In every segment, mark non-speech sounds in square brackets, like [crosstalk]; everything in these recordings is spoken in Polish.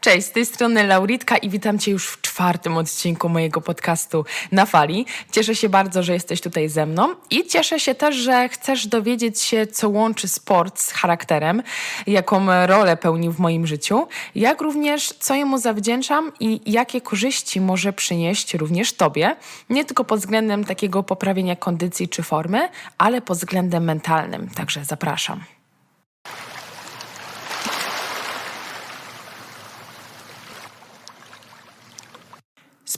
Cześć, z tej strony Lauritka i witam Cię już w czwartym odcinku mojego podcastu Na Fali. Cieszę się bardzo, że jesteś tutaj ze mną i cieszę się też, że chcesz dowiedzieć się, co łączy sport z charakterem, jaką rolę pełni w moim życiu, jak również co jemu zawdzięczam i jakie korzyści może przynieść również Tobie, nie tylko pod względem takiego poprawienia kondycji czy formy, ale pod względem mentalnym. Także zapraszam.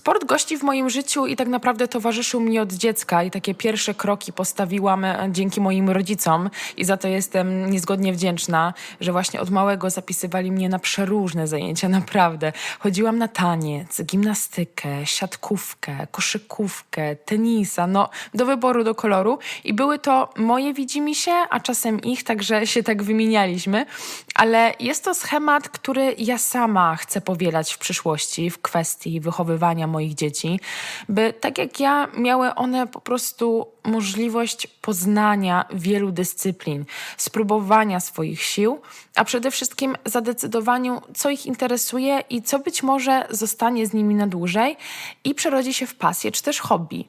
Sport gości w moim życiu i tak naprawdę towarzyszył mi od dziecka. I takie pierwsze kroki postawiłam e, dzięki moim rodzicom i za to jestem niezgodnie wdzięczna, że właśnie od małego zapisywali mnie na przeróżne zajęcia, [laughs] naprawdę. Chodziłam na taniec, gimnastykę, siatkówkę, koszykówkę, tenisa, no do wyboru, do koloru. I były to moje widzimisię, a czasem ich, także się tak wymienialiśmy, ale jest to schemat, który ja sama chcę powielać w przyszłości w kwestii wychowywania moich dzieci, by tak jak ja, miały one po prostu możliwość poznania wielu dyscyplin, spróbowania swoich sił, a przede wszystkim zadecydowaniu, co ich interesuje i co być może zostanie z nimi na dłużej i przerodzi się w pasję czy też hobby.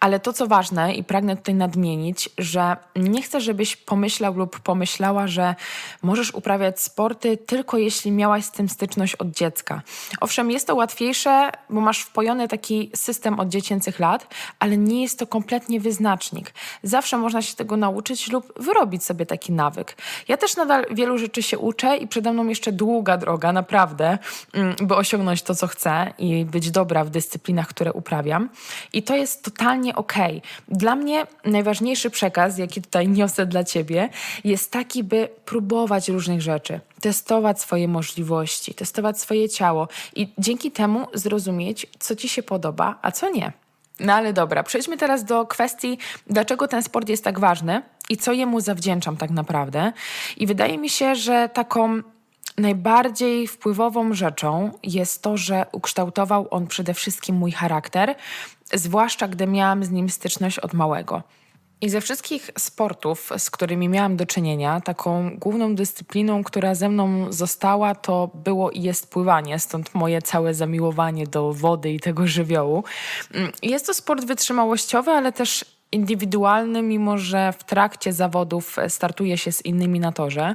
Ale to, co ważne i pragnę tutaj nadmienić, że nie chcę, żebyś pomyślał lub pomyślała, że możesz uprawiać sporty tylko jeśli miałaś z tym styczność od dziecka. Owszem, jest to łatwiejsze, bo masz wpojony taki system od dziecięcych lat, ale nie jest to kompletnie wyznacznik. Zawsze można się tego nauczyć lub wyrobić sobie taki nawyk. Ja też nadal wielu rzeczy się uczę i przede mną jeszcze długa droga, naprawdę, mm, by osiągnąć to, co chcę i być dobra w dyscyplinach, które uprawiam. I to jest totalnie. Okay. Dla mnie najważniejszy przekaz, jaki tutaj [laughs] niosę dla Ciebie, jest taki, by próbować różnych rzeczy, testować swoje możliwości, testować swoje ciało i dzięki temu zrozumieć, co Ci się podoba, a co nie. No ale dobra, przejdźmy teraz do kwestii, dlaczego ten sport jest tak ważny i co jemu zawdzięczam tak naprawdę. I wydaje mi się, że taką najbardziej wpływową rzeczą jest to, że ukształtował on przede wszystkim mój charakter, zwłaszcza gdy miałam z nim styczność od małego. I ze wszystkich sportów, z którymi miałam do czynienia, taką główną dyscypliną, która ze mną została, to było i jest pływanie, stąd moje całe zamiłowanie do wody i tego żywiołu. Mm, jest to sport wytrzymałościowy, ale też indywidualny, mimo że w trakcie zawodów startuje się z innymi na torze.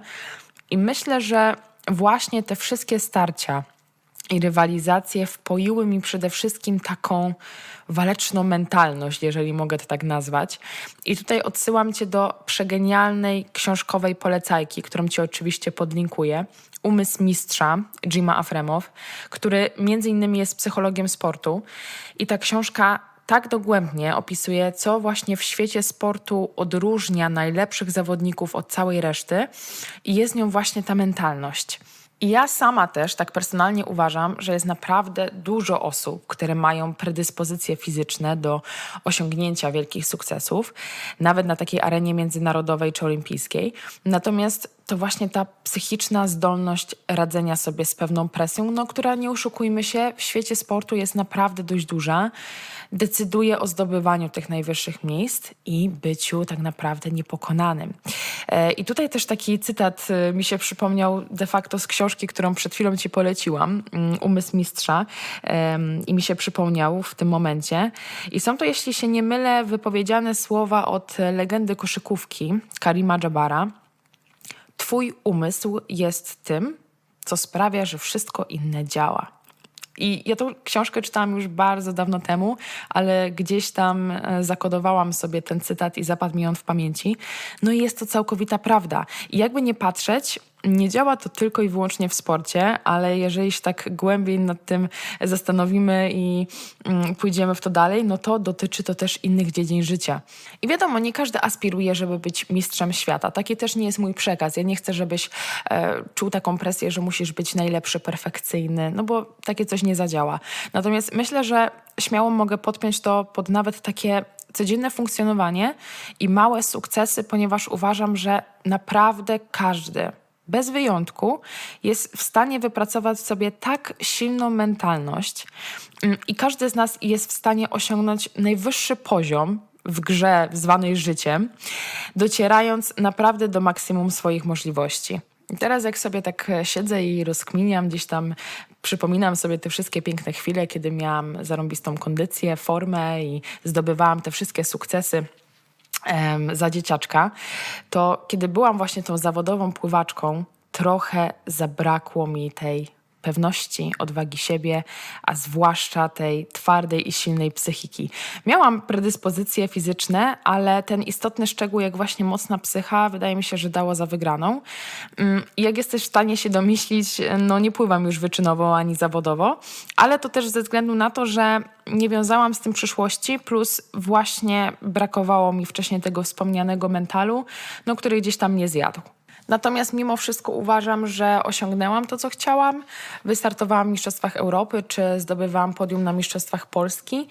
I myślę, że właśnie te wszystkie starcia i rywalizacje wpoiły mi przede wszystkim taką waleczną mentalność, jeżeli mogę to tak nazwać. I tutaj odsyłam Cię do przegenialnej książkowej polecajki, którą Ci oczywiście podlinkuję. Umysł mistrza Jima Afremow, który między innymi jest psychologiem sportu. I ta książka tak dogłębnie opisuje, co właśnie w świecie sportu odróżnia najlepszych zawodników od całej reszty, i jest nią właśnie ta mentalność. I ja sama też tak personalnie uważam, że jest naprawdę dużo osób, które mają predyspozycje fizyczne do osiągnięcia wielkich sukcesów, nawet na takiej arenie międzynarodowej czy olimpijskiej. Natomiast to właśnie ta psychiczna zdolność radzenia sobie z pewną presją, no, która nie oszukujmy się, w świecie sportu jest naprawdę dość duża, decyduje o zdobywaniu tych najwyższych miejsc i byciu tak naprawdę niepokonanym. E, I tutaj też taki cytat e, mi się przypomniał de facto z książki, którą przed chwilą ci poleciłam, mm, Umysł Mistrza, i mi się przypomniał w tym momencie. I są to, jeśli się nie mylę, wypowiedziane słowa od legendy koszykówki Karima Jabara. Twój umysł jest tym, co sprawia, że wszystko inne działa. I ja tą książkę czytałam już bardzo dawno temu, ale gdzieś tam e, zakodowałam sobie ten cytat i zapadł mi on w pamięci. No i jest to całkowita prawda. I jakby nie patrzeć, nie działa to tylko i wyłącznie w sporcie, ale jeżeli się tak głębiej nad tym zastanowimy i mm, pójdziemy w to dalej, no to dotyczy to też innych dziedzin życia. I wiadomo, nie każdy aspiruje, żeby być mistrzem świata. Taki też nie jest mój przekaz. Ja nie chcę, żebyś e, czuł taką presję, że musisz być najlepszy, perfekcyjny, no bo takie coś nie zadziała. Natomiast myślę, że śmiało mogę podpiąć to pod nawet takie codzienne funkcjonowanie i małe sukcesy, ponieważ uważam, że naprawdę każdy bez wyjątku, jest w stanie wypracować sobie tak silną mentalność mm, i każdy z nas jest w stanie osiągnąć najwyższy poziom w grze zwanej życiem, docierając naprawdę do maksimum swoich możliwości. I teraz jak sobie tak e, siedzę i rozkminiam, gdzieś tam przypominam sobie te wszystkie piękne chwile, kiedy miałam zarąbistą kondycję, formę i zdobywałam te wszystkie sukcesy za dzieciaczka, to kiedy byłam właśnie tą zawodową pływaczką, trochę zabrakło mi tej pewności, odwagi siebie, a zwłaszcza tej twardej i silnej psychiki. Miałam predyspozycje fizyczne, ale ten istotny szczegół, jak właśnie mocna psycha, wydaje mi się, że dało za wygraną. Mm, Jak jesteś w stanie się domyślić, no nie pływam już wyczynowo ani zawodowo, ale to też ze względu na to, że nie wiązałam z tym przyszłości, plus właśnie brakowało mi wcześniej tego wspomnianego mentalu, no, który gdzieś tam mnie zjadł. Natomiast mimo wszystko uważam, że osiągnęłam to, co chciałam. Wystartowałam w Mistrzostwach Europy, czy zdobywałam podium na Mistrzostwach Polski.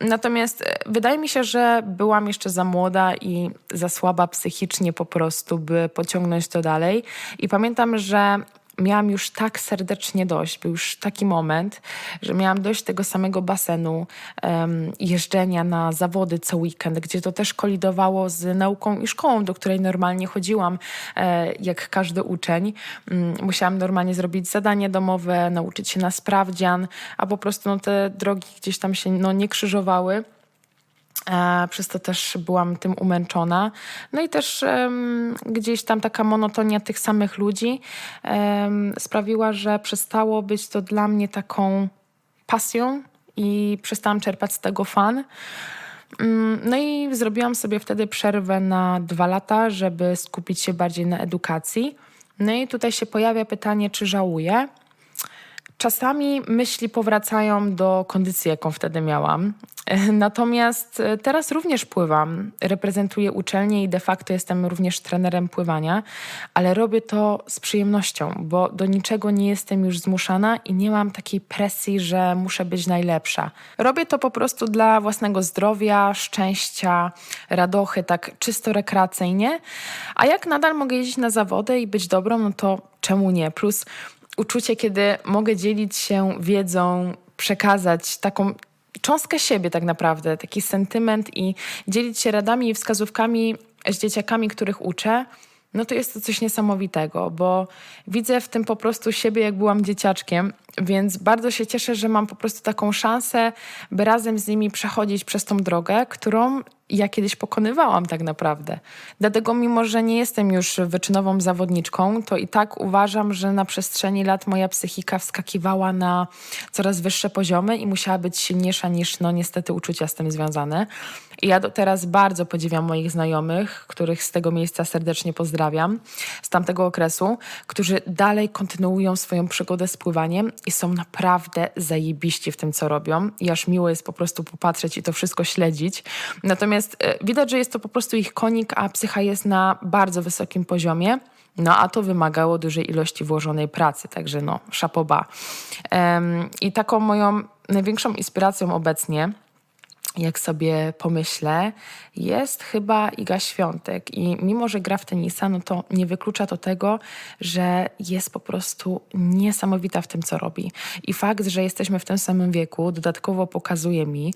Natomiast e, wydaje mi się, że byłam jeszcze za młoda i za słaba psychicznie po prostu, by pociągnąć to dalej. I pamiętam, że miałam już tak serdecznie dość, był już taki moment, że miałam dość tego samego basenu, um, jeżdżenia na zawody co weekend, gdzie to też kolidowało z nauką i szkołą, do której normalnie chodziłam, e, jak każdy uczeń. Um, musiałam normalnie zrobić zadanie domowe, nauczyć się na sprawdzian, a po prostu no, te drogi gdzieś tam się no, nie krzyżowały. E, przez to też byłam tym umęczona. No i też um, gdzieś tam taka monotonia tych samych ludzi um, sprawiła, że przestało być to dla mnie taką pasją i przestałam czerpać z tego fan. Um, no i zrobiłam sobie wtedy przerwę na dwa lata, żeby skupić się bardziej na edukacji. No i tutaj się pojawia pytanie, czy żałuję. Czasami myśli powracają do kondycji, jaką wtedy miałam. [laughs] Natomiast e, teraz również pływam. Reprezentuję uczelnię i de facto jestem również trenerem pływania, ale robię to z przyjemnością, bo do niczego nie jestem już zmuszana i nie mam takiej presji, że muszę być najlepsza. Robię to po prostu dla własnego zdrowia, szczęścia, radochy, tak czysto rekreacyjnie. A jak nadal mogę jeździć na zawody i być dobrą, no to czemu nie? Plus uczucie, kiedy mogę dzielić się wiedzą, przekazać taką cząstkę siebie tak naprawdę, taki sentyment i dzielić się radami i wskazówkami z dzieciakami, których uczę, no to jest to coś niesamowitego, bo widzę w tym po prostu siebie, jak byłam dzieciaczkiem, więc bardzo się cieszę, że mam po prostu taką szansę, by razem z nimi przechodzić przez tą drogę, którą ja kiedyś pokonywałam tak naprawdę. Dlatego, mimo że nie jestem już wyczynową zawodniczką, to i tak uważam, że na przestrzeni lat moja psychika wskakiwała na coraz wyższe poziomy i musiała być silniejsza niż, no niestety, uczucia z tym związane. I ja do teraz bardzo podziwiam moich znajomych, których z tego miejsca serdecznie pozdrawiam, z tamtego okresu, którzy dalej kontynuują swoją przygodę z pływaniem i są naprawdę zajebiści w tym, co robią. I aż miło jest po prostu popatrzeć i to wszystko śledzić. Natomiast e, widać, że jest to po prostu ich konik, a psycha jest na bardzo wysokim poziomie. No, a to wymagało dużej ilości włożonej pracy, także no, szapoba. I taką moją największą inspiracją obecnie jak sobie pomyślę, jest chyba Iga Świątek. I mimo, że gra w tenisa, no to nie wyklucza to tego, że jest po prostu niesamowita w tym, co robi. I fakt, że jesteśmy w tym samym wieku, dodatkowo pokazuje mi,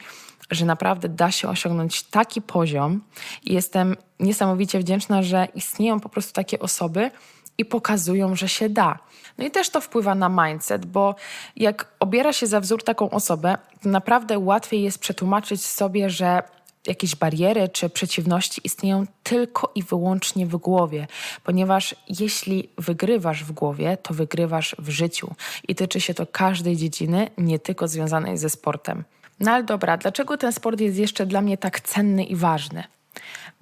że naprawdę da się osiągnąć taki poziom. I jestem niesamowicie wdzięczna, że istnieją po prostu takie osoby i pokazują, że się da. No i też to wpływa na mindset, bo jak obiera się za wzór taką osobę, to naprawdę łatwiej jest przetłumaczyć sobie, że jakieś bariery czy przeciwności istnieją tylko i wyłącznie w głowie, ponieważ jeśli wygrywasz w głowie, to wygrywasz w życiu i tyczy się to każdej dziedziny, nie tylko związanej ze sportem. No ale dobra, dlaczego ten sport jest jeszcze dla mnie tak cenny i ważny?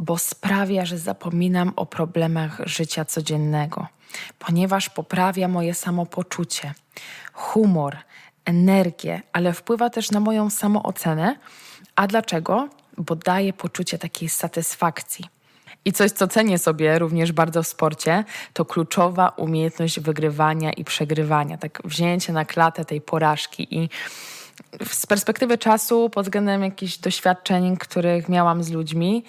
Bo sprawia, że zapominam o problemach życia codziennego ponieważ poprawia moje samopoczucie, humor, energię, ale wpływa też na moją samoocenę. A dlaczego? Bo daje poczucie takiej satysfakcji. I coś, co cenię sobie również bardzo w sporcie, to kluczowa umiejętność wygrywania i przegrywania. Tak wzięcie na klatę tej porażki i z perspektywy czasu, pod względem jakichś doświadczeń, których miałam z ludźmi,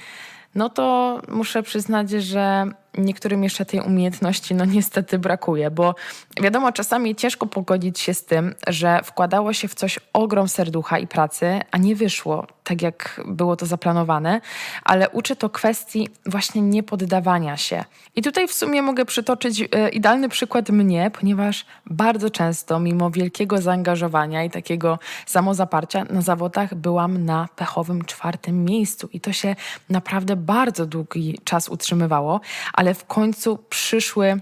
no to muszę przyznać, że niektórym jeszcze tej umiejętności no niestety brakuje, bo wiadomo, czasami ciężko pogodzić się z tym, że wkładało się w coś ogrom serducha i pracy, a nie wyszło tak, jak było to zaplanowane, ale uczy to kwestii właśnie niepoddawania się. I tutaj w sumie mogę przytoczyć e, idealny przykład mnie, ponieważ bardzo często, mimo wielkiego zaangażowania i takiego samozaparcia na zawodach, byłam na pechowym czwartym miejscu i to się naprawdę bardzo długi czas utrzymywało, ale w końcu przyszły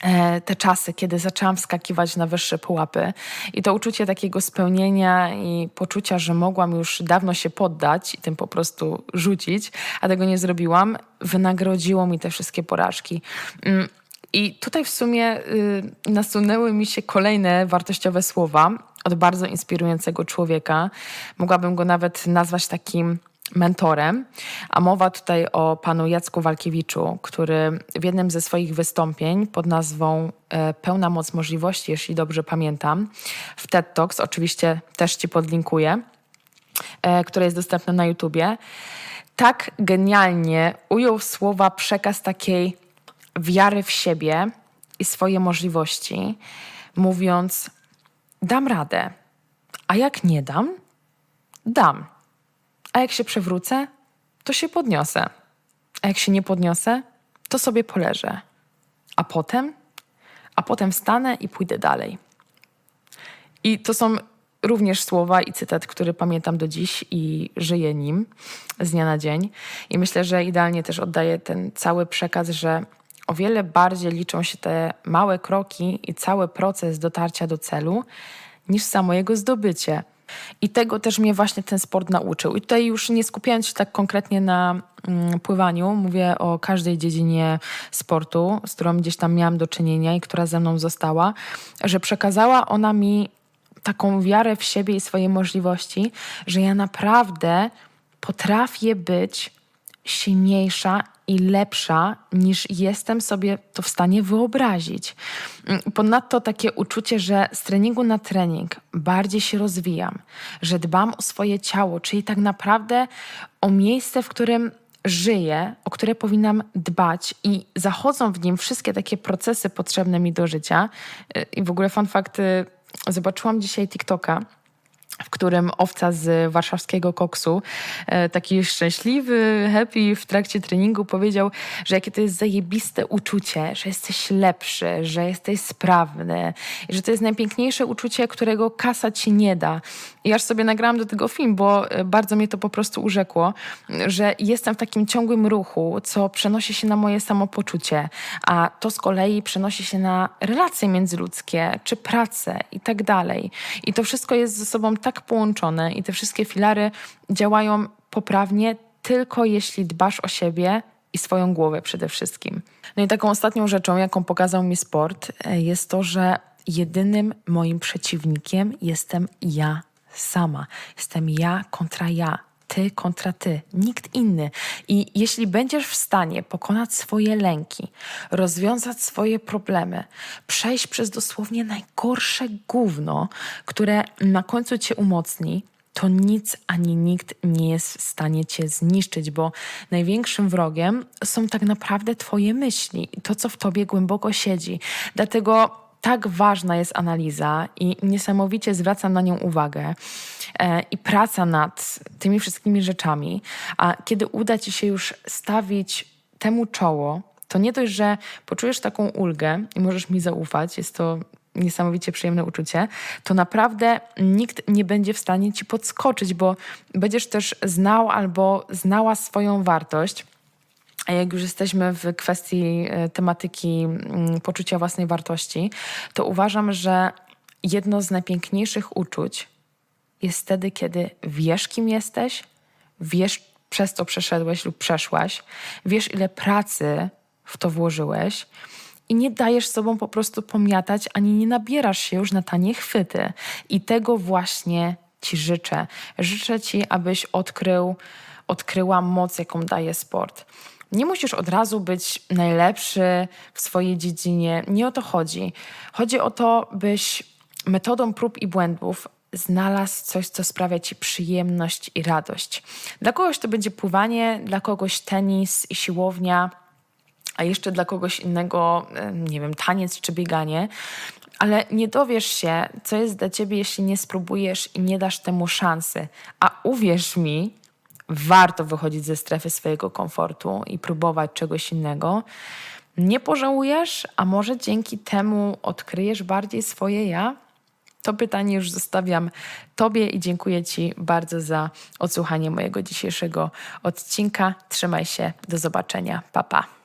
e, te czasy, kiedy zaczęłam wskakiwać na wyższe pułapy i to uczucie takiego spełnienia i poczucia, że mogłam już dawno się poddać i tym po prostu rzucić, a tego nie zrobiłam, wynagrodziło mi te wszystkie porażki. Mm, I tutaj w sumie y, nasunęły mi się kolejne wartościowe słowa od bardzo inspirującego człowieka. Mogłabym go nawet nazwać takim mentorem, a mowa tutaj o panu Jacku Walkiewiczu, który w jednym ze swoich wystąpień pod nazwą e, Pełna moc możliwości, jeśli dobrze pamiętam, w TED Talks, oczywiście też ci podlinkuję, e, które jest dostępne na YouTubie, tak genialnie ujął słowa przekaz takiej wiary w siebie i swoje możliwości, mówiąc: Dam radę, a jak nie dam, dam. A jak się przewrócę, to się podniosę. A jak się nie podniosę, to sobie poleżę. A potem? A potem wstanę i pójdę dalej. I to są również słowa i cytat, który pamiętam do dziś i żyję nim z dnia na dzień. I myślę, że idealnie też oddaje ten cały przekaz, że o wiele bardziej liczą się te małe kroki i cały proces dotarcia do celu, niż samo jego zdobycie. I tego też mnie właśnie ten sport nauczył. I tutaj już nie skupiając się tak konkretnie na mm, pływaniu, mówię o każdej dziedzinie sportu, z którą gdzieś tam miałam do czynienia i która ze mną została, że przekazała ona mi taką wiarę w siebie i swoje możliwości, że ja naprawdę potrafię być silniejsza i lepsza niż jestem sobie to w stanie wyobrazić. Mm, Ponadto takie uczucie, że z treningu na trening bardziej się rozwijam, że dbam o swoje ciało, czyli tak naprawdę o miejsce, w którym żyję, o które powinnam dbać i zachodzą w nim wszystkie takie procesy potrzebne mi do życia. Y, I w ogóle fun fact, y, zobaczyłam dzisiaj TikToka, w którym owca z warszawskiego koksu, e, taki szczęśliwy, happy w trakcie treningu powiedział, że jakie to jest zajebiste uczucie, że jesteś lepszy, że jesteś sprawny i że to jest najpiękniejsze uczucie, którego kasa ci nie da. I aż sobie nagrałam do tego film, bo e, bardzo mnie to po prostu urzekło, że jestem w takim ciągłym ruchu, co przenosi się na moje samopoczucie, a to z kolei przenosi się na relacje międzyludzkie, czy pracę i tak dalej. I to wszystko jest ze sobą tak połączone i te wszystkie filary działają poprawnie tylko jeśli dbasz o siebie i swoją głowę przede wszystkim. No i taką ostatnią rzeczą, jaką pokazał mi sport, e, jest to, że jedynym moim przeciwnikiem jestem ja sama. Jestem ja kontra ja. Ty kontra ty, nikt inny. I jeśli będziesz w stanie pokonać swoje lęki, rozwiązać swoje problemy, przejść przez dosłownie najgorsze gówno, które na końcu cię umocni, to nic ani nikt nie jest w stanie cię zniszczyć, bo największym wrogiem są tak naprawdę twoje myśli, to co w tobie głęboko siedzi. Dlatego tak ważna jest analiza i niesamowicie zwracam na nią uwagę e, i praca nad tymi wszystkimi rzeczami. A kiedy uda ci się już stawić temu czoło, to nie dość, że poczujesz taką ulgę i możesz mi zaufać, jest to niesamowicie przyjemne uczucie, to naprawdę nikt nie będzie w stanie ci podskoczyć, bo będziesz też znał albo znała swoją wartość. A jak już jesteśmy w kwestii e, tematyki mm, poczucia własnej wartości, to uważam, że jedno z najpiękniejszych uczuć jest wtedy, kiedy wiesz, kim jesteś, wiesz, przez co przeszedłeś lub przeszłaś, wiesz, ile pracy w to włożyłeś i nie dajesz sobą po prostu pomiatać, ani nie nabierasz się już na tanie chwyty. I tego właśnie Ci życzę. Życzę Ci, abyś odkrył, odkryła moc, jaką daje sport. Nie musisz od razu być najlepszy w swojej dziedzinie. Nie o to chodzi. Chodzi o to, byś metodą prób i błędów znalazł coś, co sprawia ci przyjemność i radość. Dla kogoś to będzie pływanie, dla kogoś tenis i siłownia, a jeszcze dla kogoś innego, nie wiem, taniec czy bieganie. Ale nie dowiesz się, co jest dla ciebie, jeśli nie spróbujesz i nie dasz temu szansy. A uwierz mi, warto wychodzić ze strefy swojego komfortu i próbować czegoś innego. Nie pożałujesz, a może dzięki temu odkryjesz bardziej swoje ja? To pytanie już zostawiam Tobie i dziękuję Ci bardzo za odsłuchanie mojego dzisiejszego odcinka. Trzymaj się, do zobaczenia. Pa, pa.